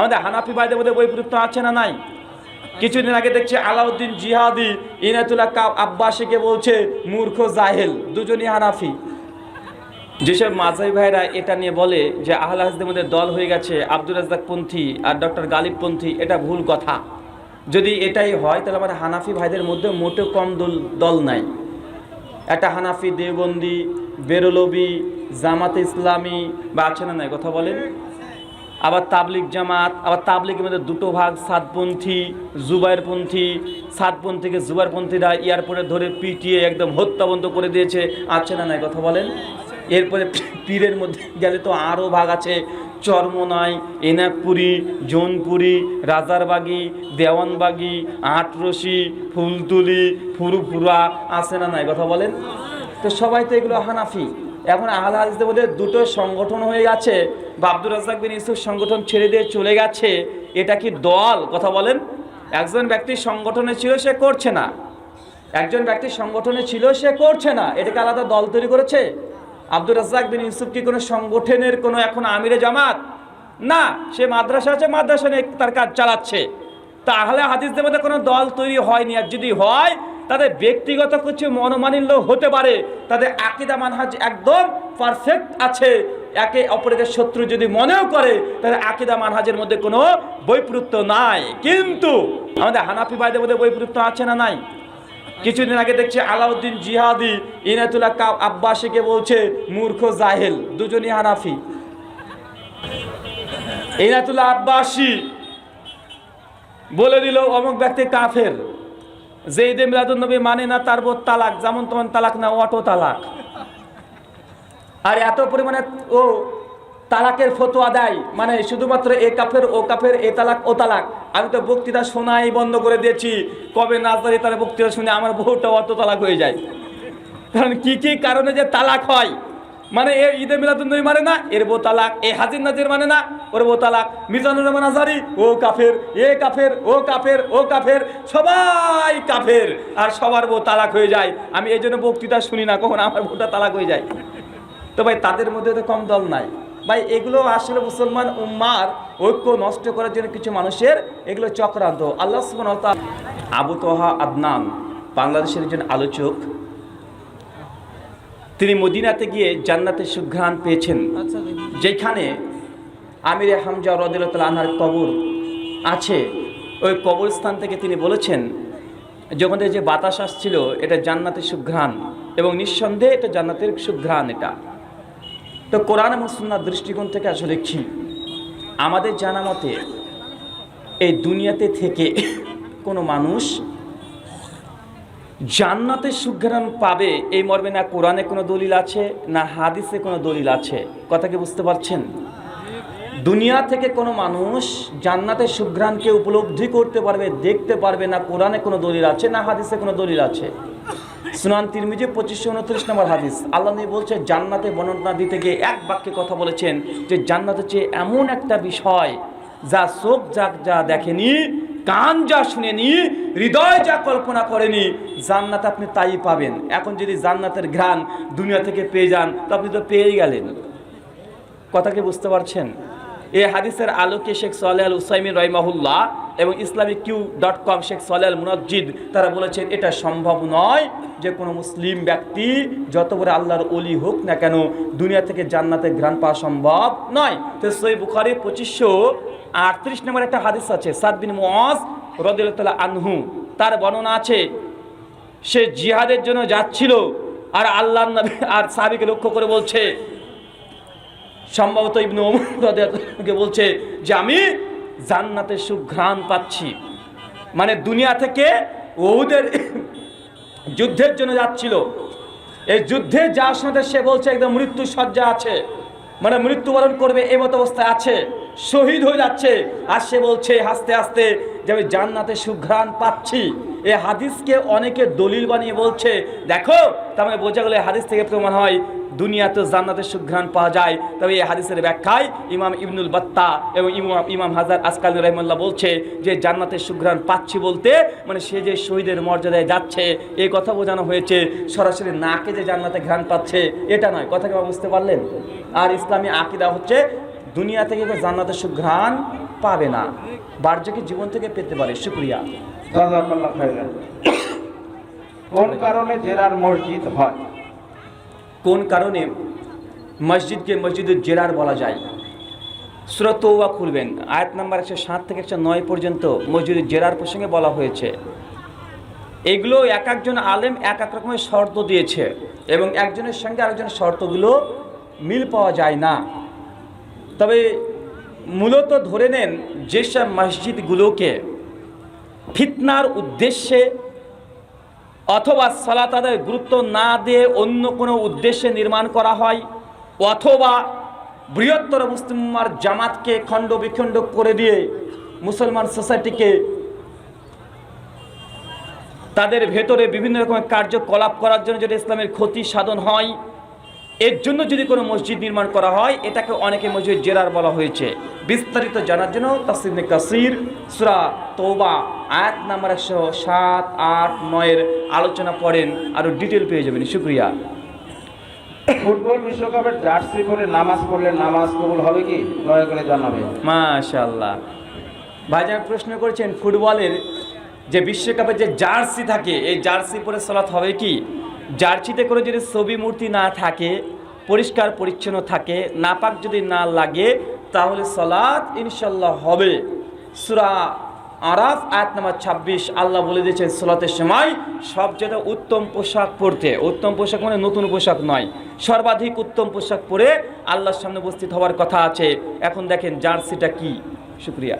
আমাদের হানাফি ভাইদের মধ্যে বৈপরীত্য আছে না নাই? কিছুদিন আগে দেখছি আলাউদ্দিন জিহাদি ইনাতুল্লাহ কাব আব্বাসীকে বলছে, মূর্খ জাহেল। দুজনই হানাফি। যেসব মাঝাই ভাইরা এটা নিয়ে বলে যে, আহল হাজদের মধ্যে দল হয়ে গেছে আব্দুল রাজ্জাক পন্থী আর ডক্টর গালিব পন্থী, এটা ভুল কথা। যদি এটাই হয়, তাহলে আমাদের হানাফি ভাইদের মধ্যে মোটেও কম দল দল নাই। একটা হানাফি দেওবন্দি, বেরলবি, জামাতে ইসলামী বা আছে না নাই? কথা বলেন। আবার তাবলিক জামাত, আবার তাবলিগের মধ্যে দুটো ভাগ, সাতপন্থী, জুবাইরপন্থী সাতপন্থীকে জুবাইরপন্থীরা এয়ারপোর্টে ধরে পিটিয়ে একদম হত্যাবন্ধ করে দিয়েছে। আছে না নাই কথা বলেন? এরপরে পীরের মধ্যে গেলে তো আরও ভাগ আছে। চরমনাই, এনাকপুরি, জৌনপুরি, রাজারবাগি, দেওয়ানবাগি আটরসি ফুলতুলি, ফুরুফুরা, আছে না নাই কথা বলেন? তো সবাই তো এগুলো হানাফি। এখন আহলে হাদিসদের মধ্যে দুটো সংগঠন হয়ে গেছে। বা আব্দুর রাজ্জাক বিন ইউসুফ সংগঠন ছেড়ে দিয়ে চলে গেছে। এটা কি দল? কথা বলেন। একজন ব্যক্তি সংগঠনে ছিল, সে করছে না। একজন ব্যক্তি সংগঠনে ছিল, সে করছে না। এটাকে আলাদা দল তৈরি করেছে? আব্দুর রাজ্জাক বিন ইউসুফ কি কোনো সংগঠনের কোনো এখন আমিরে জামাত? না, সে মাদ্রাসা আছে, মাদ্রাসা নিয়ে তার কাজ চালাচ্ছে। তাহলে হাদিসদের মধ্যে কোনো দল তৈরি হয়নি। আর যদি হয় তাদের ব্যক্তিগত কিছু মনোমানিল্য হতে পারে, তাদের আকিদা মানহাজ একদম পারফেক্ট আছে। একে অপরের শত্রু যদি মনেও করে তাহলে আকিদা মানহাজের মধ্যে কোনো বৈপরীত্য নাই। কিন্তু আমাদের হানাফি ভাইদের মধ্যে বৈপরীত্য আছে না নাই? কিছুদিন আগে দেখছি আলাউদ্দিন জিহাদি ইনাতুল্লাহ কাব আব্বাসীকে বলছে, মূর্খ জাহেল। দুজনই হানাফি। ইনাতুল্লাহ আব্বাসী বলে দিল, অমুক ব্যক্তি কাফের। যে ঈদে মিলাদুন্নবী মানে না, তার বোধ তালাক, যেমন তেমন তালাক না, অটো তালাক। আর এত পরিমাণে ও তালাকের ফতোয়া দেয় মানে শুধুমাত্র এ কাফের, ও কাফের, এ তালাক, ও তালাক। আমি তো বক্তৃতা শোনাই বন্ধ করে দিয়েছি। কবে নাজদারি তার বক্তৃতা শুনে আমার বহুটা অত তালাক হয়ে যায়। কারণ কি কি কারণে যে তালাক হয়? মানে এ ঈদে মিলাদুন্নবী মানে না, এর বো তালাক, এ হাজির নাজির মানে না, ওর বো তালাক। মিজানুর রহমান আজারি, ও কাফের, এ কাফের, ও কাফের ও কাফের, সবাই কাফের। আর সবার বউ তালাক হয়ে যায়। আমি এই জন্য বক্তৃতা শুনি না, কখন আমার বউটা তালাক হয়ে যায়। তো ভাই, তাদের মধ্যে তো কম দল নাই। ভাই, এগুলো আসলে মুসলমান উম্মার ঐক্য নষ্ট করার জন্য কিছু মানুষের এগুলো চক্রান্ত। আল্লাহ আবু তোহা আদনান, বাংলাদেশের একজন আলোচক তিনি মদিনাতে গিয়ে জান্নাতের সুঘ্রাণ পেয়েছেন। যেখানে আমিরে হামজা রদিল্লাহ আনহার কবর আছে। ওই কবরস্থান থেকে তিনি বলেছেন যখন যে বাতাস আসছিল এটা জান্নাতের সুঘ্রাণ। এবং নিঃসন্দেহে এটা জান্নাতের সুঘ্রাণ এটা। তো কোরআন এবং সুন্নার দৃষ্টিকোণ থেকে আসলে কি আমাদের জানা মতে এই দুনিয়াতে থেকে কোনো মানুষ জান্নাতের সুঘ্রাণ পাবে, এই মর্মে না কোরআনে কোনো দলিল আছে, না হাদিসে কোনো দলিল আছে? কথা কি বুঝতে পারছেন? দুনিয়া থেকে কোনো মানুষ জান্নাতের সুঘ্রাণকে উপলব্ধি করতে পারবে, দেখতে পারবে না কোরআনে কোনো দলিল আছে, না হাদিসে কোনো দলিল আছে? সুনান তিরমিজি পঁচিশশো উনত্রিশ নম্বর হাদিস। আল্লাহ নবী বলছে, জান্নাতে বর্ণনা দিতে গিয়ে এক বাক্যে কথা বলেছেন যে জান্নাত হচ্ছে এমন একটা বিষয় যা চোখ যা যা দেখেনি কান যা শুনেনি, হৃদয় যা কল্পনা করেনি, জান্নাত আপনি তাই পাবেন। এখন যদি জান্নাতের ঘ্রাণ দুনিয়া থেকে পেয়ে যান, তো আপনি তো পেয়েই গেলেন। কথা কি বুঝতে পারছেন? এই হাদিসের আলোকে শেখ সোয়ালে আল উসাইমিন রহিমাহুল্লাহ এবং ইসলামিক কিউ ডট কম শেখ সোয়ালে আল মুনাজ্জিদ, তারা বলেছেন, এটা সম্ভব নয় যে কোনো মুসলিম ব্যক্তি যত বড় আল্লাহর অলি হোক না কেন দুনিয়া থেকে জান্নাতে ঘ্রাণ পাওয়া সম্ভব নয়। তো সই বুখারি পঁচিশশো আটত্রিশ নম্বর একটা হাদিস আছে, সাদ বিন মোয়াজ রদিল্লাহ আনহু, তার বর্ণনা আছে, সে জিহাদের জন্য যাচ্ছিল আর আল্লাহ নবী আর সাহাবিকে লক্ষ্য করে বলছে সম্ভবত ইবনু ওমরকে বলছে যে আমি জান্নাতের সুঘ্রাণ পাচ্ছি। মানে দুনিয়া থেকে ওদের যুদ্ধের জন্য যাচ্ছিল। এই যুদ্ধে যাওয়ার সাথে সে বলছে, একদম মৃত্যু সজ্জা আছে। মানে মৃত্যুবরণ করবে এই মতো অবস্থায় আছে। শহীদ হয়ে যাচ্ছে। আর সে বলছে হাসতে হাসতে যে আমি জান্নাতে সুঘ্রাণ পাচ্ছি। এই হাদিসকে অনেকে দলিল বানিয়ে বলছে, দেখো, তার মানে বোঝা গেলে হাদিস থেকে প্রমাণ হয় দুনিয়াতে জান্নাতের সুঘ্রাণ পাওয়া যায়। তবে এই হাদিসের ব্যাখ্যায় ইমাম ইবনুল বাত্তা এবং ইমাম ইমাম হাজার আসকাল রহমাল্লাহ বলছে যে জান্নাতের সুঘ্রাণ পাচ্ছি বলতে মানে সে যে শহীদের মর্যাদায় যাচ্ছে এই কথা বোঝানো হয়েছে, সরাসরি নাকে যে জান্নাতে ঘ্রাণ পাচ্ছে, এটা নয়। কথা কি বুঝতে পারলেন? আর ইসলামী আকিদা হচ্ছে দুনিয়া থেকে যে জান্নাতের সুঘ্রাণ পাবে না। বার্জাকে জীবন থেকে পেতে পারে? শুক্রিয়া। কোন কারণে জেরার মসজিদ হয়? কোন কারণে মসজিদকে মসজিদের জেরার বলা যায়? সুরত তৌবা খুলবেন। আয়াত নাম্বার একশো সাত থেকে একশো নয় পর্যন্ত মসজিদের জেরার প্রসঙ্গে বলা হয়েছে। এগুলো এক একজন আলেম এক এক রকমের শর্ত দিয়েছে এবং একজনের সঙ্গে আরেকজনের শর্তগুলো মিল পাওয়া যায় না। তবে মূলত ধরে নেন যেসব মসজিদগুলোকে ফিতনার উদ্দেশ্যে অথবা সালাত আদায় গুরুত্ব না দিয়ে অন্য কোনো উদ্দেশ্যে নির্মাণ করা হয়, অথবা বৃহত্তর মুসলিমার জামাতকে খণ্ড বিখণ্ড করে দিয়ে মুসলমান সোসাইটিকে তাদের ভেতরে বিভিন্ন রকমের কার্যকলাপ করার জন্য যদি ইসলামের ক্ষতি সাধন হয় এর জন্য যদি কোনো মসজিদ নির্মাণ করা হয় এটাকে অনেকে মসজিদ জেরার বলা হয়েছে। বিস্তারিত জানার জন্য তাসিমে কাসির সুরা তৌবা আয়াত নাম্বার একশো সাত আট নয়ের আলোচনা পড়েন আরও ডিটেল পেয়ে যাবেন। শুক্রিয়া। ফুটবল বিশ্বকাপের জার্সি পরে নামাজ পড়লে নামাজ কবুল হবে কি? দয়া করে জানাবেন। মাশাল্লাহ ভাইজান প্রশ্ন করেছেন ফুটবলের যে বিশ্বকাপের যে জার্সি থাকে এই জার্সি পরে সলাৎ হবে কি? জার্সিতে করে যদি ছবি মূর্তি না থাকে, পরিষ্কার পরিচ্ছন্ন থাকে, নাপাক যদি না লাগে, তাহলে সলাৎ ইনশাল্লাহ হবে। সুরা আরাফ, আয়াত নাম্বার ছাব্বিশ, আল্লাহ বলে দিয়েছেন, সলাতের সময় সবচেয়ে উত্তম পোশাক পরতে। উত্তম পোশাক মানে নতুন পোশাক নয়, সর্বাধিক উত্তম পোশাক পরে আল্লাহর সামনে উপস্থিত হওয়ার কথা আছে। এখন দেখেন জার্সিটা কি। শুক্রিয়া।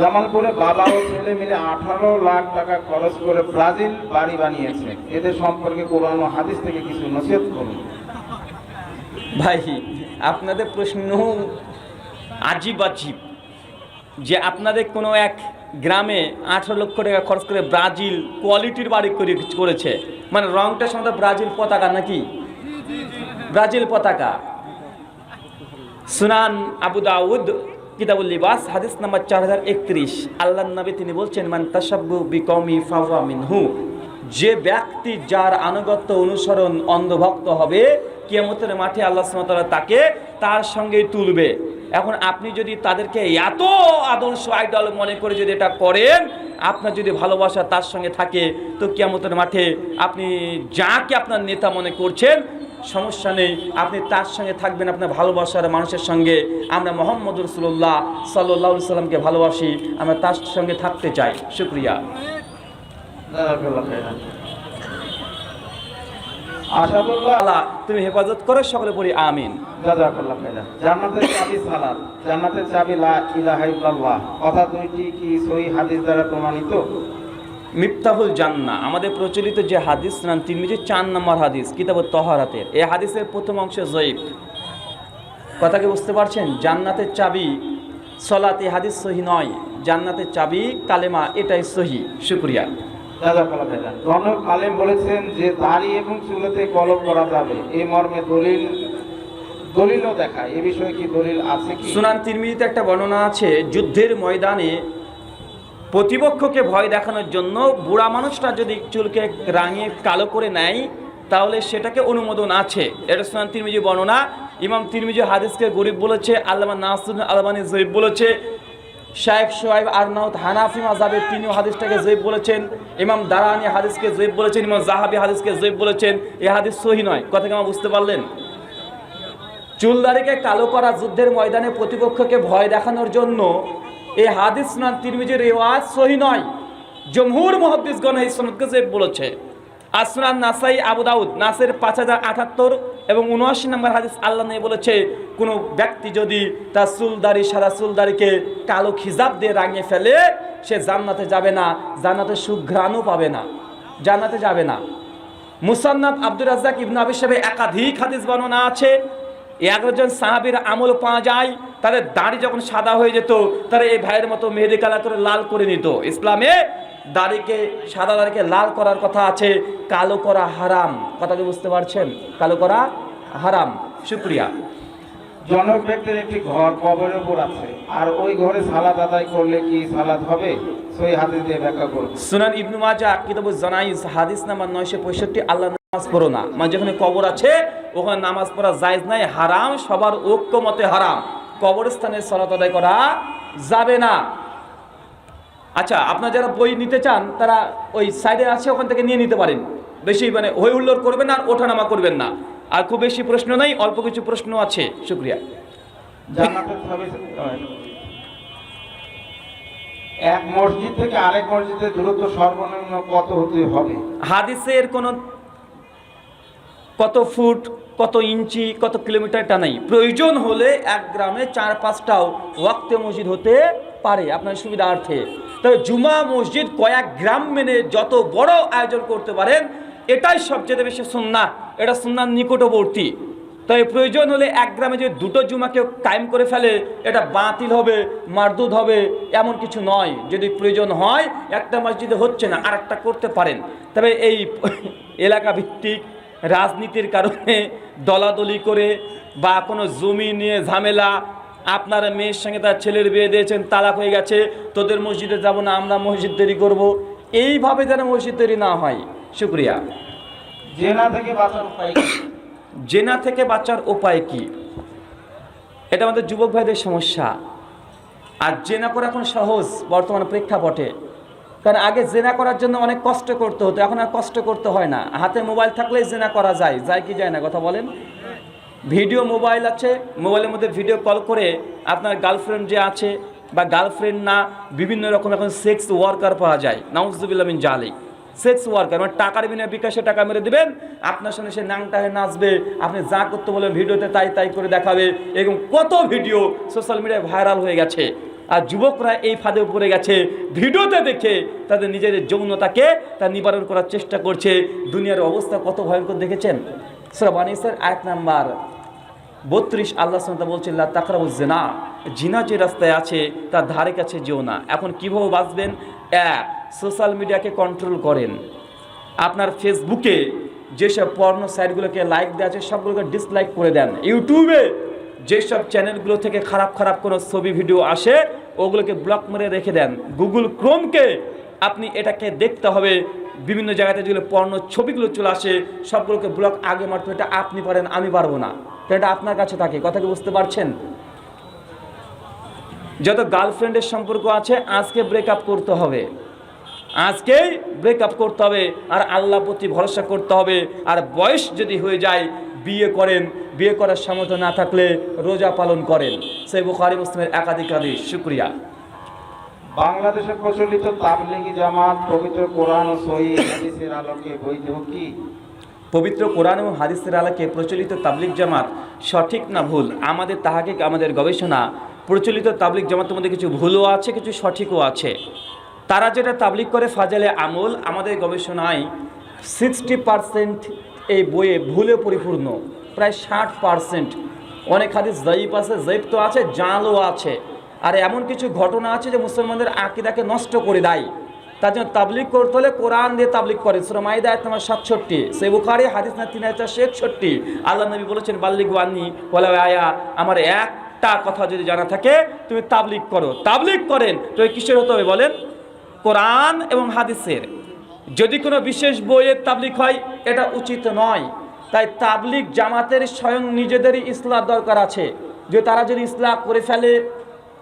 জামালপুরে বাবা ও ছেলে মিলে আঠারো লাখ টাকা খরচ করে ব্রাজিল বাড়ি বানিয়েছে। এদের সম্পর্কে হাদিস থেকে কিছু করুন। ভাই, আপনাদের প্রশ্ন আজীব আজীব যে আপনাদের কোনো এক গ্রামে আঠারো লক্ষ টাকা খরচ করে ব্রাজিল কোয়ালিটির বাড়ি করে করেছে। মানে রংটা সম্ভবত ব্রাজিল পতাকা নাকি? ব্রাজিল পতাকা। সুনান আবু দাউদ কিতাবুল লিবাস, হাদিস নাম্বার চার হাজার একত্রিশ। আল্লাহ নবী তিনি বলছেন, মান তাসাব্বু বিকমি ফাওয়া মিনহু। যে ব্যক্তি যার আনুগত্য অনুসরণ অন্ধভক্ত হবে, কিয়ামতের মাঠে আল্লাহ সুবহানাহু তাকে তার সঙ্গেই তুলবে। এখন আপনি যদি তাদেরকে এত আদর্শ আইডল মনে করে যদি এটা করেন, আপনার যদি ভালোবাসা তার সঙ্গে থাকে, তো কিয়ামতের মাঠে আপনি যাকে আপনার নেতা মনে করছেন সমস্যা নেই। আপনি তার সঙ্গে থাকবেন আপনার ভালোবাসার মানুষের সঙ্গে। আমরা মোহাম্মদ রসুল্লাহ সাল্লাহ সাল্লামকে ভালোবাসি আমরা তার সঙ্গে থাকতে চাই। শুক্রিয়া। তুমি হেফাজত করো সকলে পড়ি আমিন। জান্নাতের চাবি সালাত। জান্নাতের চাবি লা ইলাহা ইল্লাল্লাহ। কথা দুইটি কি সহি হাদিস দ্বারা প্রমাণিত? মিফতাহুল জান্না আমাদের প্রচলিত যে হাদিস নাম তিরমিজি চার নম্বর হাদিস কিতাব তহারাতের। এই হাদিসের প্রথম অংশ জয়ীব কথাকে বুঝতে পারছেন? জান্নাতের চাবি সলাত এই হাদিস সহি নয়। জান্নাতের চাবি কালেমা এটাই সহি। শুক্রিয়া। জনক আলেম বলেছেন যে দাড়ি এবং চুলেতে কলম করা যাবে। এই মর্মে দলিল দলিলও দেখায়। এ বিষয়ে কি দলিল আছে সুনান তিরমিজিতে একটা বর্ণনা আছে যুদ্ধের ময়দানে প্রতিপক্ষকে ভয় দেখানোর জন্য বুড়া মানুষটা যদি চুলকে রাঙিয়ে কালো করে নেয়, তাহলে সেটাকে অনুমোদন আছে। এটা সুনান তিরমিজি বর্ণনা। ইমাম তিরমিজি হাদিসকে গরিব বলেছে, আল্লামা নাসুদ্দিন আলবানি জয়ীব বলেছে, শায়েখ সোহাইব আরনাউত হানাফি মাজাবের তিনিও হাদিসটাকে জয়ীব বলেছেন, ইমাম দারানি হাদিসকে জয়ীব বলেছেন, ইমাম জাহাবি হাদিসকে জয়ীব বলেছেন। এ হাদিস সহি নয়। কথা কি আমার বুঝতে পারলেন? চুলদারিকে কালো করা যুদ্ধের ময়দানে প্রতিপক্ষকে ভয় দেখানোর জন্য এই হাদিস নান তিরমিজির রেওয়াজ সহি নয়। জমহুর মহাদিসগণ এই সনদকে যে বলেছে। আসনান নাসাই আবু দাউদ, নাসের পাঁচ হাজার আটাত্তর এবং উনআশি নম্বর হাদিস আল্লাহ নিয়ে বলেছে, কোনো ব্যক্তি যদি তার চুলদারি সারা চুলদারিকে কালো খিজাব দিয়ে রাঙিয়ে ফেলে, সে জান্নাতে যাবে না, জান্নাতে সুঘ্রাণও পাবে না, জান্নাতে যাবে না। মুসান্নাফ আব্দুর রাজ্জাক ইবনু আবি সাহেব একাধিক হাদিস বর্ণনা আছে। একজন সাহাবির আমল পাওয়া যায় তাদের দাড়ি যখন সাদা হয়ে যেত তারা এই ভাইয়ের মতো মেহেদি কালার করে লাল করে নিত। ইসলামে দাড়িকে সাদা দাড়িকে লাল করার কথা আছে কালো করা হারাম। কথাকে বুঝতে পারছেন? কালো করা হারাম। শুক্রিয়া। জনক ব্যক্তির একটি ঘর কবরের উপর আছে আর ওই ঘরে সালাদ আদায় করলে কি সালাদ হবে? সহি হাদিস দিয়ে ব্যাখ্যা করুন। সুনান ইবনু মাজা কিতাবুজ জানাইজ হাদিস নাম্বার নয়শো পঁয়ষট্টি আল্লাহ নামাজ পড়ো না। মানে যেখানে কবর আছে ওখানে নামাজ পড়া জায়েজ নাই হারাম সবার ঐক্য মতে হারাম। কবরস্থানে সলাত আদায় করা যাবে না। আচ্ছা আপনারা যারা বই নিতে চান তারা ওই সাইডে আছে ওখান থেকে নিয়ে নিতে পারেন। বেশি মানে হই হুল্লোড় করবেন আর ওঠানামা করবেন না। আর খুব বেশি প্রশ্ন নেই অল্প কিছু প্রশ্ন আছে। শুক্রিয়া। এক মসজিদ থেকে আরেক মসজিদের দূরত্ব সর্বনিম্ন কত হতে হবে? হাদিসের কোনো কত ফুট, কত ইঞ্চি, কত কিলোমিটারটা নাই প্রয়োজন হলে এক গ্রামে চার পাঁচটাও ওয়াক্তে মসজিদ হতে পারে আপনার সুবিধার্থে। তবে জুমা মসজিদ কয়েক গ্রাম মেনে যত বড় আয়োজন করতে পারেন, এটাই সবচেয়ে বেশি সুন্না এটা সুন্নার নিকটবর্তী। তবে প্রয়োজন হলে এক গ্রামে যদি দুটো জুমা কেউ কায়েম করে ফেলে, এটা বাতিল হবে, মারদুদ হবে, এমন কিছু নয়। যদি প্রয়োজন হয়, একটা মসজিদে হচ্ছে না আর একটা করতে পারেন। তবে এই এলাকা ভিত্তিক রাজনীতির কারণে দলাদলি করে বা কোনো জমি নিয়ে ঝামেলা আপনার মেয়ের সঙ্গে তার ছেলের বিয়ে দিয়েছেন তালাক হয়ে গেছে তোদের মসজিদে যাব না আমরা মসজিদ তৈরি করব। এইভাবে যেন মসজিদ তৈরি না হয়। শুক্রিয়া। জেনা থেকে বাঁচার উপায় জেনা থেকে বাঁচার উপায় কি? এটা আমাদের যুবক ভাইদের সমস্যা। আর জেনা করা এখন সহজ বর্তমান প্রেক্ষাপটে। কারণ আগে জেনা করার জন্য অনেক কষ্ট করতে হতো, এখন আর কষ্ট করতে হয় না। হাতে মোবাইল থাকলেই জেনা করা যায় যায় কি যায় না, কথা বলেন? ভিডিও মোবাইল আছে, মোবাইলের মধ্যে ভিডিও কল করে আপনার গার্লফ্রেন্ড যে আছে বা গার্লফ্রেন্ড না, বিভিন্ন রকম এখন সেক্স ওয়ার্কার পাওয়া যায়। নাউজুবিল্লামিন জালি সেক্স ওয়ার্কার মানে টাকার বিনিময়ে বিকাশে টাকা মেরে দেবেন, আপনার সঙ্গে সে নাংটা হয়ে নাচবে, আপনি যা করতে বলে ভিডিওতে তাই তাই করে দেখাবে, এরকম কত ভিডিও সোশ্যাল মিডিয়ায় ভাইরাল হয়ে গেছে। আর যুবকরা এই ফাঁদে পড়ে গেছে। ভিডিওতে দেখে তাদের নিজের যৌনতাকে তা নিবারণ করার চেষ্টা করছে। দুনিয়ার অবস্থা কত ভয়ঙ্কর দেখেছেন? শ্রবানিসের এক নাম্বার বত্রিশ, আল্লাহ সাল্লাম বলছেন তাকরাবু জেনা। জিনা যে রাস্তায় আছে, তার ধারে কাছে যেও না। এখন কীভাবে বাঁচবেন? এক, সোশ্যাল মিডিয়াকে কন্ট্রোল করেন। আপনার ফেসবুকে যেসব পর্ণ সাইটগুলোকে লাইক দেওয়া আছে, সবগুলোকে ডিসলাইক করে দেন। ইউটিউবে যেসব চ্যানেলগুলো থেকে খারাপ খারাপ কোনো ছবি, ভিডিও আসে ওগুলোকে ব্লক মেরে রেখে দেন। গুগল ক্রোমকে আপনি এটাকে দেখতে হবে। বিভিন্ন জায়গাতে যেগুলো পর্ণ ছবিগুলো চলে আসে, সবগুলোকে ব্লক আগে মারতে এটা আপনি পারেন, আমি পারব না। এটা আপনার কাছে থাকে, কথা কি বুঝতে পারছেন? যত গার্লফ্রেন্ডের সম্পর্ক আছে, আজকে ব্রেকআপ করতে হবে। আজকেই ব্রেকআপ করতে হবে, আর আল্লাহ প্রতি ভরসা করতে হবে। আর বয়স যদি হয়ে যায় বিয়ে করেন বিয়ে করার সামর্থ্য না থাকলে রোজা পালন করেন। সেই বুখারি মুসলিমের একাধিক আদেশ শুক্রিয়া। বাংলাদেশে প্রচলিত তাবলিগি জামাত পবিত্র কোরআন ও সহি হাদিসের আলোকে বৈধ কি? পবিত্র কোরআন এবং হাদিসের আলোকে প্রচলিত তাবলিক জামাত সঠিক না ভুল? আমাদের তাহাকে আমাদের গবেষণা প্রচলিত তাবলিক জামাতের মধ্যে কিছু ভুলও আছে কিছু সঠিকও আছে। তারা যেটা তাবলিক করে ফাজালে আমল আমাদের গবেষণায় সিক্সটি পারসেন্ট এই বইয়ে ভুলে পরিপূর্ণ। প্রায় ষাট পারসেন্ট। অনেক হাদিস জয়ীফ আছে জয়ীফ তো আছে জালও আছে। আর এমন কিছু ঘটনা আছে যে মুসলমানদের আকিদাকে নষ্ট করে দেয়। তার জন্য তাবলিক করতে হলে কোরআন দিয়ে তাবলিক করে। সুরা তোমার সাতষট্টি। সে বুখারি, হাদিস না তিন হাজার একষট্টি আল্লাহ নবী বলেছেন বাল্লিক ওয়ান্নি বলে আয়া। আমার একটা কথা যদি জানা থাকে, তুমি তাবলিক করো। তাবলিক করেন, তো কিসের হতে হবে বলেন? কোরআন এবং হাদিসের। যদি কোনো বিশেষ বইয়ের তাবলিক হয়, এটা উচিত নয়। তাই তাবলিক জামাতের স্বয়ং নিজেদেরই ইসলাম দরকার আছে। যে তারা যদি ইসলাম করে ফেলে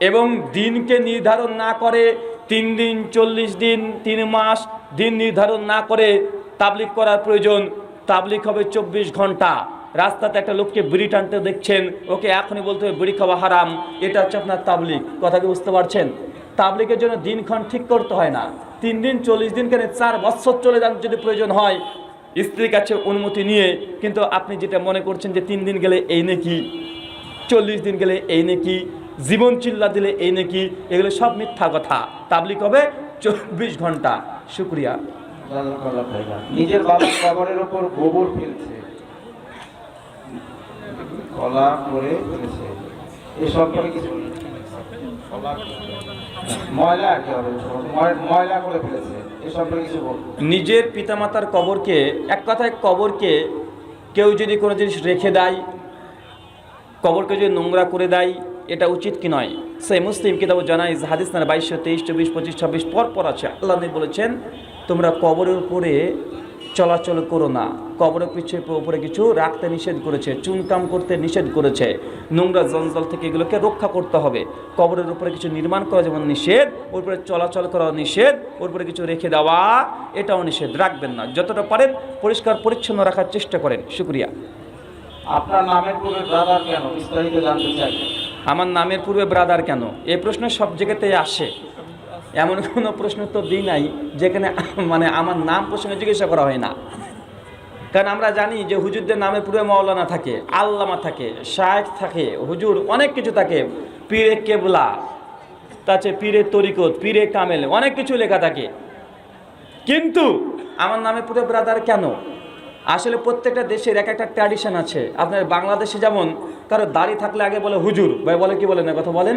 এবং দিনকে নির্ধারণ না করে, তিন দিন, চল্লিশ দিন, তিন মাস দিন নির্ধারণ না করে তাবলিক করার প্রয়োজন, তাবলিক হবে চব্বিশ ঘণ্টা। রাস্তাতে একটা লোককে বিড়ি টানতে দেখছেন, ওকে এখনই বলতে হবে বিড়ি খাওয়া হারাম, এটা হচ্ছে আপনার তাবলিক। কথা কি বুঝতে পারছেন? তাবলিকের জন্য দিনক্ষণ ঠিক করতে হয় না। তিন দিন, চল্লিশ দিন কেন চার বছর চলে যান যদি প্রয়োজন হয়। স্ত্রীর কাছে অনুমতি নিয়ে, কিন্তু আপনি যেটা মনে করছেন যে তিন দিন গেলে এই নাকি, চল্লিশ দিন গেলে এই নাকি, জীবন চিল্লা দিলে এই নাকি, এগুলো সব মিথ্যা কথা। তাবলিক হবে চব্বিশ ঘণ্টা। শুক্রিয়া। নিজের ওপর কলা করে এ সম্পর্কে কিছু কলা ময়লা নিজের পিতামাতার কবরকে, এক কথায় কবরকে কেউ যদি কোনো জিনিস রেখে দেয়, কবরকে যদি নোংরা করে দেয়, এটা উচিত কি নয়? সেই মুসলিম কিতাব জানাই হাদিস না বাইশশো তেইশ, চব্বিশ, পঁচিশ, ছাব্বিশ পর পর আছে। আল্লাহ বলেছেন, তোমরা কবরের উপরে চলাচল করো না। কবরের পিছিয়ে উপরে কিছু রাখতে নিষেধ করেছে চুনকাম করতে নিষেধ করেছে। নোংরা জঞ্জাল থেকে এগুলোকে রক্ষা করতে হবে। কবরের উপরে কিছু নির্মাণ করা যেমন নিষেধ ওর উপরে চলাচল করা নিষেধ ওর উপরে কিছু রেখে দেওয়া এটাও নিষেধ। রাখবেন না। যতটা পারেন পরিষ্কার পরিচ্ছন্ন রাখার চেষ্টা করেন। শুক্রিয়া। আপনার নামের পূর্বে ব্রাদার কেন? বিস্তারিত জানতে চাই। আমার নামের পূর্বে ব্রাদার কেন? এই প্রশ্ন সব জায়গাতেই আসে। এমন কোনো প্রশ্ন তো দিই নাই, যেখানে মানে আমার নাম প্রসঙ্গে জিজ্ঞাসা করা হয় না। কারণ আমরা জানি যে হুজুরদের নামে পুরো মৌলানা থাকে, আল্লামা থাকে, শায়েখ থাকে, হুজুর অনেক কিছু থাকে। পীরে কেবলা তাছে পীরে তরিকত, পীরে কামেল, অনেক কিছু লেখা থাকে। কিন্তু আমার নামে পুরো ব্রাদার কেন? আসলে প্রত্যেকটা দেশের এক একটা ট্র্যাডিশন আছে। আপনার বাংলাদেশে যেমন কারও দাড়ি থাকলে আগে বলে হুজুর, ভাই বলে কি বলেন কথা বলেন?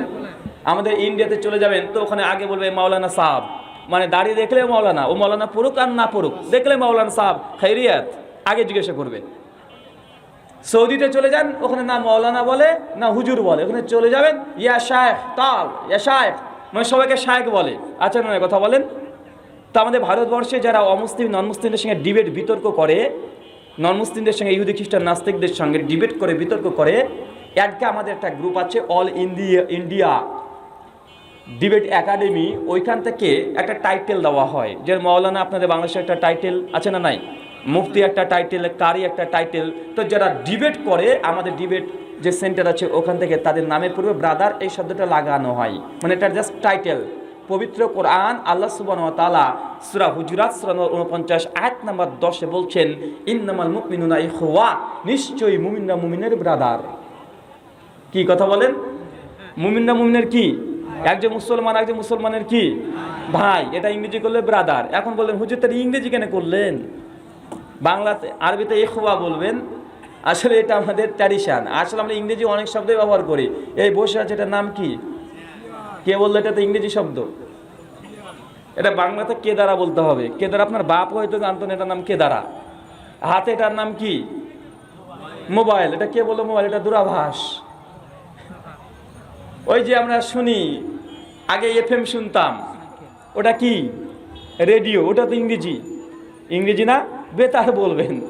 আমাদের ইন্ডিয়াতে চলে যাবেন, তো ওখানে আগে বলবে মাওলানা সাহাব। মানে দাড়ি দেখলে মাওলানা, ও মাওলানা পড়ুক আর না পড়ুক, দেখলে মাওলানা সাহাব, খাইরিয়াত, আগে জিজ্ঞাসা করবে। সৌদিতে চলে যান, ওখানে না মাওলানা বলে, না হুজুর বলে। ওখানে চলে যাবেন, ইয়া শায়েখ, তাল, ইয়া শায়েখ মানে সবাইকে শায়েখ বলে। আচ্ছা না, কথা বলেন। তো আমাদের ভারতবর্ষে যারা অমুসলিম নন মুসলিমদের সঙ্গে ডিবেট, বিতর্ক করে নন মুসলিমদের সঙ্গে ইহুদি খ্রিস্টান নাস্তিকদের সঙ্গে ডিবেট করে, বিতর্ক করে একটা আমাদের একটা গ্রুপ আছে, all India India debate academy. ওইখান থেকে একটা টাইটেল দেওয়া হয়, যে মৌলানা আপনাদের বাংলাদেশে একটা টাইটেল আছে না নাই? মুফতি একটা টাইটেল, কারি একটা টাইটেল। তো যারা ডিবেট করে, আমাদের ডিবেট যে সেন্টার আছে, ওখান থেকে তাদের নামের পূর্বে ব্রাদার, এই শব্দটা লাগানো হয়। মানে এটা জাস্ট টাইটেল পবিত্র কোরআন আল্লাহ সুবান তালা সুরা হুজুরাত, সুরা উনপঞ্চাশ আয়াত নাম্বার দশে বলছেন, ইন্নামাল মুমিনুনা ইখওয়া নিশ্চয়ই মুমিনরা মুমিনের ব্রাদার। কি কথা বলেন? মুমিনরা মুমিনের কি? একজন মুসলমান একজন মুসলমানের কি? ভাই, এটা ইংরেজি করলে ব্রাদার। এখন বললেন, হুজুর তার ইংরেজি কেন করলেন? বাংলাতে, আরবিতে এখোয়া বলবেন। আসলে এটা আমাদের ট্র্যাডিশন। আসলে আমরা ইংরেজি অনেক শব্দই ব্যবহার করি। এই বসে আছে, এটার নাম কি? কে বলল এটা তো ইংরেজি শব্দ? এটা বাংলাতে কেদারা বলতে হবে। কেদারা আপনার বাপ হয়তো জানতো না এটার নাম কেদারা। হাতে এটার নাম কি? মোবাইল। এটা কে বলল মোবাইল? এটা দূরাভাস। ওই যে আমরা শুনি, আগে এফএম শুনতাম। ওটা কি? রেডিও। ওটা তো ইংরেজি। ইংরেজি না? বেতার বলবেন।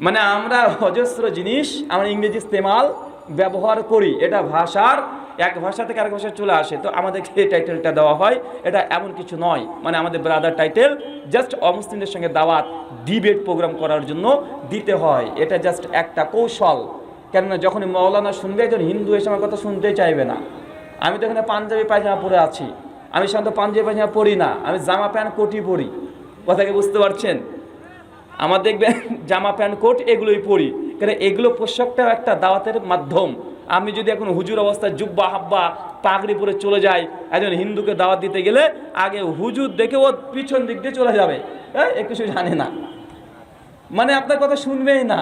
মানে আমরা অজস্র জিনিস, আমরা ইংরেজি ইস্তেমাল ব্যবহার করি। এটা ভাষার এক ভাষা থেকে আরেক ভাষায় চলে আসে, তো আমাদেরকে এই টাইটেলটা দেওয়া হয়। এটা এমন কিছু নয় মানে আমাদের ব্রাদার টাইটেল জাস্ট অমুসলিমদের সঙ্গে দাওয়াত ডিবেট প্রোগ্রাম করার জন্য দিতে হয়। এটা জাস্ট একটা কৌশল। কেননা যখনই মৌলানা শুনবে, একজন হিন্দু এসে আমার কথা শুনতেই চাইবে না। আমি তো এখানে পাঞ্জাবি পায়জামা পরে আছি। আমি সাধারণত পাঞ্জাবি পায়জামা পরি না। আমি জামা প্যান্ট কোটি পরি। কথাকে বুঝতে পারছেন? আমার দেখবেন জামা, প্যান্ট, কোট, এগুলোই পরি। কারণ এগুলো পোশাকটাও একটা দাওয়াতের মাধ্যম। আমি যদি এখন হুজুর অবস্থায় জুব্বা, হাব্বা, পাগড়ি পরে চলে যাই, একজন হিন্দুকে দাওয়াত দিতে গেলে আগে হুজুর দেখে ও পিছন দিক দিয়ে চলে যাবে। হ্যাঁ এ কিছু জানে না। মানে আপনার কথা শুনবেই না।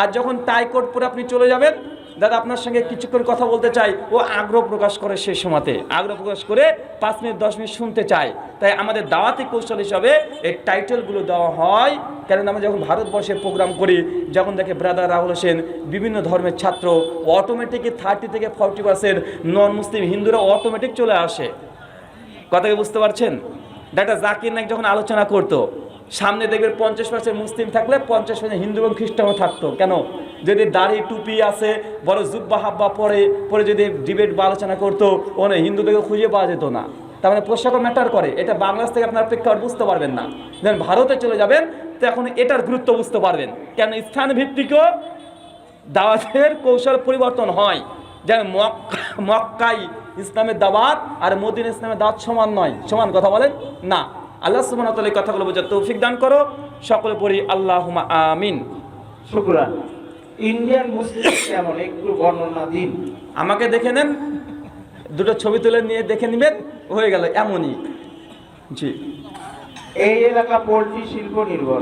আর যখন টাইকোট পরে আপনি চলে যাবেন দাদা, আপনার সঙ্গে কিছুক্ষণ কথা বলতে চাই। ও আগ্রহ প্রকাশ করে সেই সময়তে। আগ্রহ প্রকাশ করে পাঁচ মিনিট, দশ মিনিট শুনতে চায়। তাই আমাদের দাওয়াতি কৌশল হিসাবে এই টাইটেলগুলো দেওয়া হয়। কেননা আমরা যখন ভারতবর্ষে প্রোগ্রাম করি, যখন দেখে ব্রাদার রাহুল হোসেন বিভিন্ন ধর্মের ছাত্র অটোমেটিকই থার্টি থেকে ফর্টি পার্সেন্ট নন মুসলিম হিন্দুরা অটোমেটিক চলে আসে। কথাকে বুঝতে পারছেন? ডাক্তার জাকির নাইক যখন আলোচনা করতো সামনে দেখবেন পঞ্চাশ পার্সেন্ট মুসলিম থাকলে পঞ্চাশ পার্সেন্ট হিন্দু এবং খ্রিস্টানও থাকতো। কেন? যদি দাড়ি টুপি আছে, বড় জুব্বা হাব্বা পরে পরে যদি ডিবেট বা আলোচনা করতো, ওখানে হিন্দুদেরকে খুঁজে পাওয়া যেত না। তার মানে পোশাকও ম্যাটার করে। এটা বাংলাদেশ থেকে আপনার প্রেক্ষাপট বুঝতে পারবেন না। যখন ভারতে চলে যাবেন, তো এখন এটার গুরুত্ব বুঝতে পারবেন। কেন? স্থান ভিত্তিকও দাওয়াতের কৌশল পরিবর্তন হয়। যেমন মক্কা মক্কাই ইসলামের দাওয়াত আর মদিন ইসলামের দাওয়াত সমান নয়। সমান কথা বলেন? না। আল্লাহ সুবহান তাআলা এই কথাগুলো বোঝার তৌফিক দান করো। সকলে পড়ি আল্লাহুমা আমিন। শুক্রান। ইন্ডিয়ান মুসলিম কেমন? একটু বর্ণনা দিন। আমাকে দেখে নেন। দুটো ছবি তুলে নিয়ে দেখে নেবেন। হয়ে গেল এমনই। জি। এই এলাকা পোলট্রি শিল্প নির্ভর।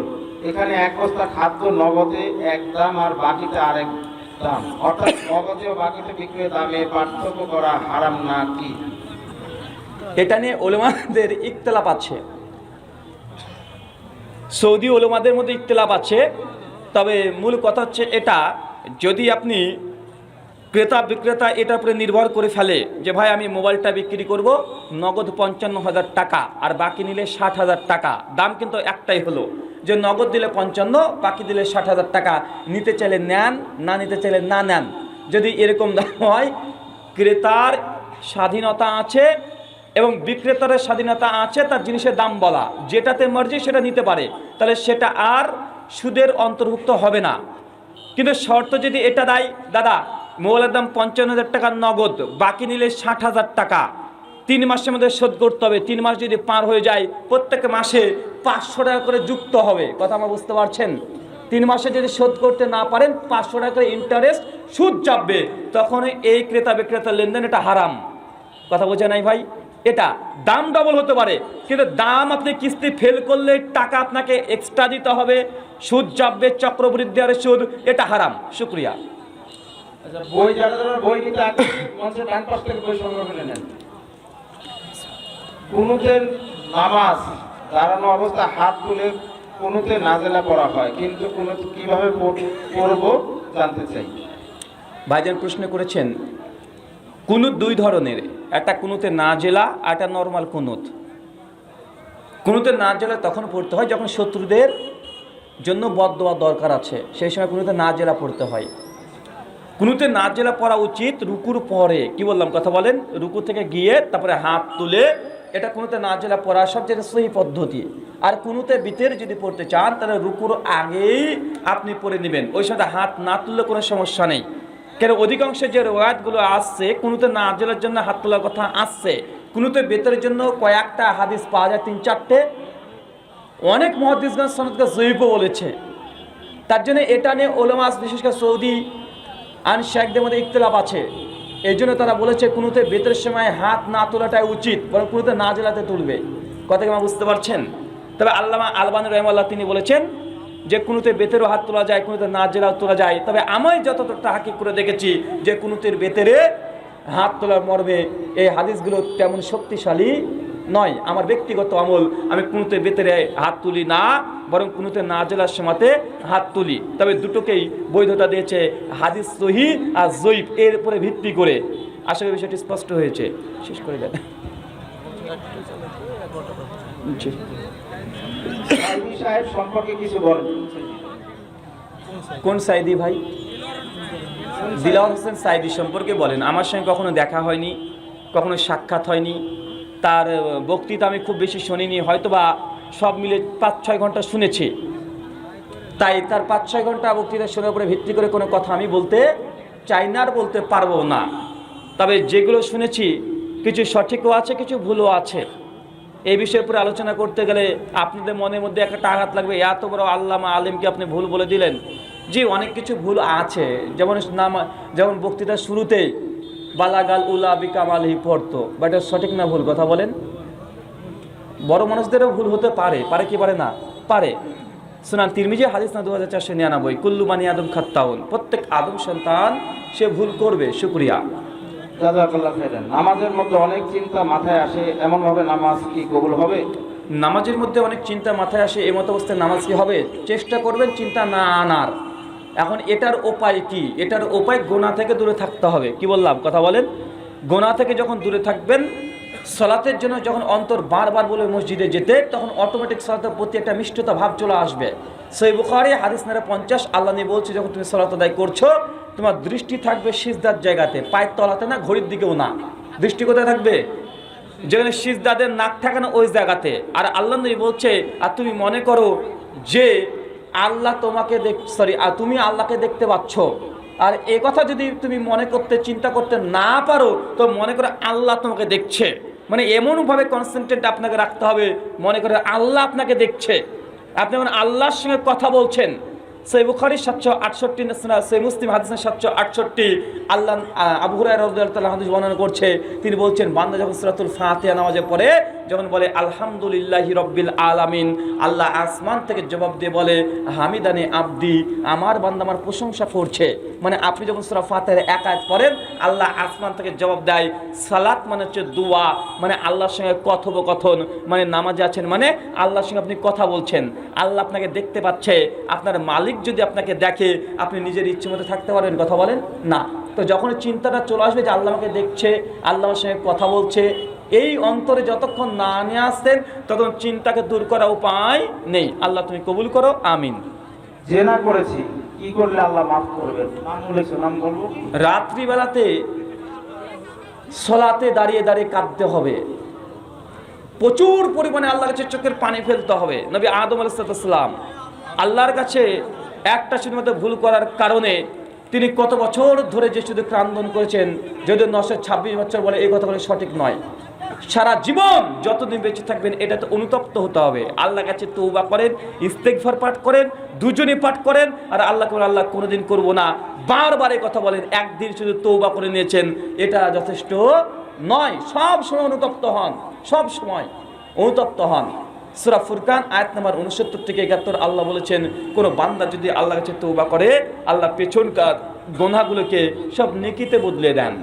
এখানে এক বস্তা খাদ্য নগদে এক দাম আর বাকিটা আরেক দাম। অর্থাৎ নগদে ও বাকিতে বিক্রয়ের দামে পার্থক্য করা হারাম না কি? এটা নিয়ে ওলেমাদের ইখতলাফ আছে। সৌদি ওলেমাদের মধ্যে ইখতলাফ আছে। তবে মূল কথা হচ্ছে এটা, যদি আপনি ক্রেতা বিক্রেতা এটার উপরে নির্ভর করে ফেলে যে ভাই আমি মোবাইলটা বিক্রি করব, নগদ পঞ্চান্ন হাজার টাকা আর বাকি নিলে ষাট হাজার টাকা। দাম কিন্তু একটাই হলো যে নগদ দিলে পঞ্চান্ন, বাকি দিলে ষাট হাজার টাকা। নিতে চাইলে নেন, না নিতে চাইলে না নেন। যদি এরকম দাম হয়, ক্রেতার স্বাধীনতা আছে এবং বিক্রেতার স্বাধীনতা আছে, তার জিনিসের দাম বলা। যেটাতে মর্জি সেটা নিতে পারে। তাহলে সেটা আর সুদের অন্তর্ভুক্ত হবে না। কিন্তু শর্ত যদি এটা দেয়, দাদা, মোবাইলের দাম পঞ্চান্ন হাজার টাকার নগদ, বাকি নিলে ষাট হাজার টাকা। তিন মাসের মধ্যে শোধ করতে হবে। তিন মাস যদি পার হয়ে যায়, প্রত্যেক মাসে পাঁচশো টাকা করে যুক্ত হবে। কথা আমার বুঝতে পারছেন? তিন মাসে যদি শোধ করতে না পারেন, পাঁচশো টাকা করে ইন্টারেস্ট সুদ চাপবে। তখন এই ক্রেতা বিক্রেতার লেনদেন, এটা হারাম। কথা বোঝা নাই ভাই? এটা দাম ডবল হতে পারে। কিন্তু দাম আপনি কিস্তি ফেল করলে টাকা আপনাকে এক্সট্রা দিতে হবে। সুদ চাপবে চক্রবৃদ্ধি আর সুদ এটা হারাম। শুক্রিয়া। আচ্ছা বই যারা যারা বই নিতে আগ্রহী, ডান পাশ থেকে বই সংগ্রহ করে নেন। কুনুতের নামাজ দাঁড়ানো অবস্থা হাত তুলে কুনুতে নাজেলা পড়া হয়। কিন্তু কুনুত কীভাবে পড়- জানতে চাই। ভাইজান প্রশ্ন করেছেন কুনুত দুই ধরনের। একটা কুনুতে না জেলা আর একটা নর্মাল কুনুত। কুনুতে না জেলা তখন পড়তে হয় যখন শত্রুদের জন্য বদ দেওয়া দরকার আছে। সেই সময় কুনুতে না জেলা পড়তে হয়। কুনুতে না জেলা পড়া উচিত রুকুর পরে। কি বললাম কথা বলেন? রুকু থেকে গিয়ে তারপরে হাত তুলে এটা কুনুতে না জেলা পড়া সবচেয়ে সহি পদ্ধতি। আর কুনুতে বিতের যদি পড়তে চান তাহলে রুকুর আগেই আপনি পড়ে নেবেন। ওই সাথে হাত না তুললে কোনো সমস্যা নেই। কেন অধিকাংশ যে রোয়াতগুলো আসছে, কুনুতে না জেলার জন্য হাত তোলার কথা আসছে, কুনুতে বেতের জন্য কয়েকটা হাদিস পাওয়া যায়, তিন চারটে। অনেক মহাদিসগণ সনদকে জয়ীফও বলেছে। তার জন্য এটা নিয়ে ওলামাস বিশেষ করে সৌদি আন শেখদের মধ্যে ইখতলাফ আছে। এই জন্য তারা বলেছে, কুনুতে বেতের সময় হাত না তোলাটাই উচিত, বরং কুনুতে না জেলাতে তুলবে। কথা কি বুঝতে পারছেন? তবে আল্লামা আলবান রহমাল্লাহ তিনি বলেছেন যে কোনোতে বেতেরও হাত তোলা যায়, কোনোতে না জেলাও তোলা যায়। তবে আমি যতটা হাকি করে দেখেছি যে কুনুতের বেতেরে হাত তোলার মর্মে এই হাদিসগুলো তেমন শক্তিশালী নয়। আমার ব্যক্তিগত আমল, আমি কোনোতে বেতেরে হাত তুলি না, বরং কুনুতে না জেলার সময়তে হাত তুলি। তবে দুটোকেই বৈধতা দিয়েছে হাদিস সহি আর জয়ীফ। এর উপরে ভিত্তি করে। আশা করি বিষয়টি স্পষ্ট হয়েছে। শেষ করে দেন। সাহেব সম্পর্কে কিছু বলেন। কোন সাইদি ভাই? দিলাওয়ার হোসেন সাইদি সম্পর্কে বলেন। আমার সঙ্গে কখনো দেখা হয়নি, কখনো সাক্ষাৎ হয়নি। তার বক্তৃতা আমি খুব বেশি শুনিনি, হয়তোবা সব মিলে পাঁচ ছয় ঘণ্টা শুনেছি। তাই তার পাঁচ ছয় ঘণ্টা বক্তৃতা শোনার উপরে ভিত্তি করে কোনো কথা আমি বলতে চাই না আর বলতে পারব না। তবে যেগুলো শুনেছি, কিছু সঠিকও আছে, কিছু ভুলও আছে। এই বিষয়ের উপরে আলোচনা করতে গেলে আপনাদের মনের মধ্যে একটা আঘাত লাগবে এত বড় আল্লামা আলিমকে আপনি ভুল বলে দিলেন? জি, অনেক কিছু ভুল আছে। যেমন নাম যেমন বক্তৃতার শুরুতেই বালাগাল উলা বিকামালহি পড়তো বা এটা সঠিক না ভুল কথা বলেন? বড় মানুষদেরও ভুল হতে পারে পারে কি পারে না? পারে। সুনান তিরমিজি হাদিস না দু হাজার চারশো নিরানব্বই, কুল্লু মানি আদম খাত্তাউন প্রত্যেক আদম সন্তান সে ভুল করবে, শুক্রিয়া। নামাজের মধ্যে অনেক চিন্তা মাথায় আসে এমন ভাবে নামাজ কি কবুল হবে? নামাজের মধ্যে অনেক চিন্তা মাথায় আসে এই মতো অবস্থায় নামাজ কি হবে? চেষ্টা করবেন চিন্তা না আনার। এখন এটার উপায় কি? এটার উপায় গোনা থেকে দূরে থাকতে হবে। কি বললাম? কথা বলেন। গোনা থেকে যখন দূরে থাকবেন, সলাতের জন্য যখন অন্তর বারবার বলে মসজিদে যেতে, তখন অটোমেটিক সলাতের প্রতি একটা মিষ্টতা ভাব চলে আসবে। সেই বুখারি হাদিস নারে পঞ্চাশ, আল্লাহ নিয়ে বলছে, যখন তুমি সলাত আদায় করছ তোমার দৃষ্টি থাকবে সিজদার জায়গাতে, পায়ের তলাতে না, ঘড়ির দিকেও না। দৃষ্টি কোথায় থাকবে? যেখানে সিজদাদের নাক থাকে না, ওই জায়গাতে। আর আল্লাহ নবী বলছে, আর তুমি মনে করো যে আল্লাহ তোমাকে দেখ সরি আর তুমি আল্লাহকে দেখতে পাচ্ছ। আর এ কথা যদি তুমি মনে করতে, চিন্তা করতে না পারো, তো মনে করো আল্লাহ তোমাকে দেখছে। মানে এমনভাবে কনসেন্ট্রেট আপনাকে রাখতে হবে, মনে করে আল্লাহ আপনাকে দেখছে। আপনি যখন আল্লাহর সঙ্গে কথা বলছেন সেই বুখারি সাতশো আটষট্টি সেই মুসলিম হাদিস সাতশো আটষট্টি। আল্লাহ আবু হাদিস বর্ণনা করছে, তিনি বলছেন, বান্দা যখন সুরাতুল ফাতিহা নামাজে পড়ে, যখন বলে, আলহামদুলিল্লাহি রব্বিল আলামিন আল্লাহ আসমান থেকে জবাব দিয়ে বলে, হামিদানি আব্দি, আমার বান্দা আমার প্রশংসা করছে। মানে আপনি যখন সুরা ফাতিহার এক আয়াত পড়েন, আল্লাহ আসমান থেকে জবাব দেয়, সালাত মানে হচ্ছে দোয়া। মানে আল্লাহর সঙ্গে কথোপকথন মানে নামাজে আছেন মানে আল্লাহর সঙ্গে আপনি কথা বলছেন। আল্লাহ আপনাকে দেখতে পাচ্ছে, আপনার মালিক যদি আপনাকে দেখে আপনি নিজের ইচ্ছে মতো থাকতে পারবেন কথা বলেন? না। তো যখন চিন্তাটা চলে আসবে যে আল্লাহ আমাকে দেখছে আল্লাহ আমার সঙ্গে কথা বলছে এই অন্তরে যতক্ষণ না নিয়ে আসতেন ততক্ষণ চিন্তাকে দূর করার উপায় নেই। আল্লাহ তুমি কবুল করো। আমিন। জেনা করেছি। কি করলে আল্লাহ মাফ করবেন? নাম বলব? রাত্রিবেলাতে সলাতে দাঁড়িয়ে দাঁড়িয়ে কাঁদতে হবে। প্রচুর পরিমাণে আল্লাহর কাছে চোখের পানি ফেলতে হবে। নবী আদম আলাইসালাম আল্লাহর কাছে একটা শুধুমাত্র ভুল করার কারণে তিনি কত বছর ধরে যে শুধু ক্রান্দন করেছেন, যদিও নশো ছাব্বিশ বছর বলে এই কথাগুলো সঠিক নয়। সারা জীবন যতদিন বেঁচে থাকবেন, এটা তো অনুতপ্ত হতে হবে। আল্লাহ কাছে তৌবা করেন ইস্তেকফার পাঠ করেন, দুজনে পাঠ করেন, আর আল্লাহ করে আল্লাহ কোনোদিন করব না। বারবার এই কথা বলেন, একদিন শুধু তৌবা করে নিয়েছেন, এটা যথেষ্ট নয়। সব সময় অনুতপ্ত হন, সব সময় অনুতপ্ত হন। সুরা ফুরকান আয়াত নাম্বার উনসত্তর থেকে একাত্তর আল্লাহ বলেছেন কোনো বান্দা যদি আল্লাহ কাছে তৌবা করে আল্লাহ পেছনকার গোনাগুলোকে সব নেকিতে বদলে দেন।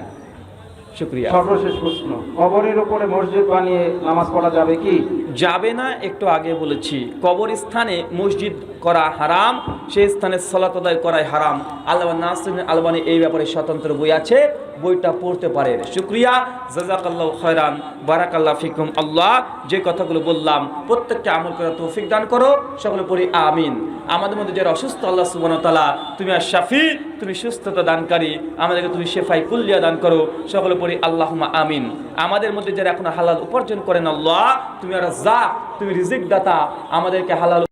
শুক্রিয়া। সর্বশেষ প্রশ্ন কবরের উপরে মসজিদ বানিয়ে নামাজ পড়া যাবে কি? যাবে না একটু আগে বলেছি কবরস্থানে মসজিদ করা হারাম সেই স্থানে সলাত আদায় করাই হারাম। আল্লাহ নাসির আলবানি এই ব্যাপারে স্বতন্ত্র বই আছে। বইটা পড়তে পারেন। শুক্রিয়া। জাজাকাল্লাহ খয়রান। বারাকাল্লাহ ফিকুম। আল্লাহ, যে কথাগুলো বললাম প্রত্যেককে আমল করার তৌফিক দান করো, সকলে পড়ি আমিন। আমাদের মধ্যে যারা অসুস্থ, আল্লাহ সুবনতালা তুমি আর শাফি, তুমি সুস্থতা দানকারী, আমাদেরকে তুমি শেফাই কুল্লিয়া দান করো, সকলে পড়ি আল্লাহ আমিন। আমাদের মধ্যে যারা এখন হালাল উপার্জন করেন আল্লাহ, তুমি আর যা তুমি রিজিক দাতা আমাদেরকে হালাল